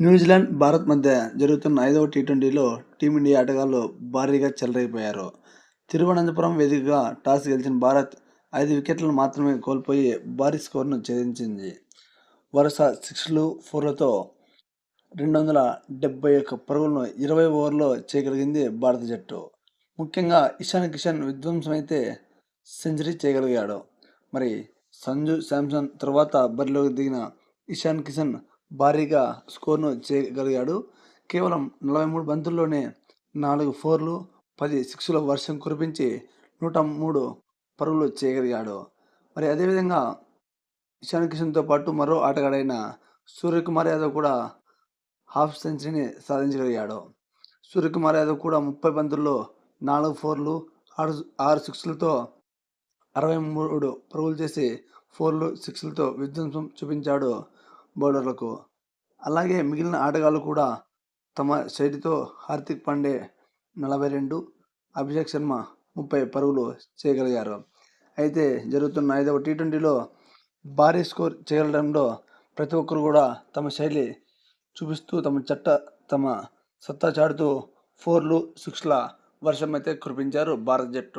New Zealand, Bharat మధ్య జరుగుతున్న ఐదవ టీ-ట్వంటీలో టీమిండియా ఆటగాళ్ళు భారీగా చెలరేగిపోయారు. తిరువనంతపురం వేదికగా టాస్ గెలిచిన భారత్ ఐదు వికెట్లను మాత్రమే కోల్పోయి భారీ స్కోరును ఛేదించింది. వరుస సిక్స్లు ఫోర్లతో రెండు వందల డెబ్బై ఒక్క పరుగులను ఇరవై ఓవర్లో చేయగలిగింది భారత జట్టు. ముఖ్యంగా ఇషాన్ కిషన్ విధ్వంసమైతే సెంచరీ చేయగలిగాడు. మరి సంజు శాంసన్ తర్వాత బరిలోకి దిగిన ఇషాన్ కిషన్ భారీగా స్కోరును చేయగలిగాడు. కేవలం నలభై మూడు బంతుల్లోనే నాలుగు ఫోర్లు, పది సిక్స్ల వర్షం కురిపించి నూట మూడు పరుగులు చేయగలిగాడు. మరి అదేవిధంగా ఇషాన్ కిషన్తో పాటు మరో ఆటగాడైన సూర్యకుమార్ యాదవ్ కూడా హాఫ్ సెంచరీని సాధించగలిగాడు. సూర్యకుమార్ యాదవ్ కూడా ముప్పై బంతుల్లో నాలుగు ఫోర్లు, ఆరు ఆరు సిక్స్లతో అరవై మూడు పరుగులు చేసి ఫోర్లు, సిక్స్లతో విధ్వంసం చూపించాడు బౌలర్లకు. అలాగే మిగిలిన ఆటగాళ్ళు కూడా తమ శైలితో హార్దిక్ పాండే నలభై రెండు, అభిషేక్ శర్మ ముప్పై పరుగులు చేయగలిగారు. అయితే జరుగుతున్న ఐదవ టీ-ట్వంటీలో భారీ స్కోర్ చేయడంలో ప్రతి ఒక్కరూ కూడా తమ శైలి చూపిస్తూ తమ చట్ట తమ సత్తా చాటుతూ ఫోర్లు, సిక్సర్ల వర్షమైతే కురిపించారు భారత జట్టు.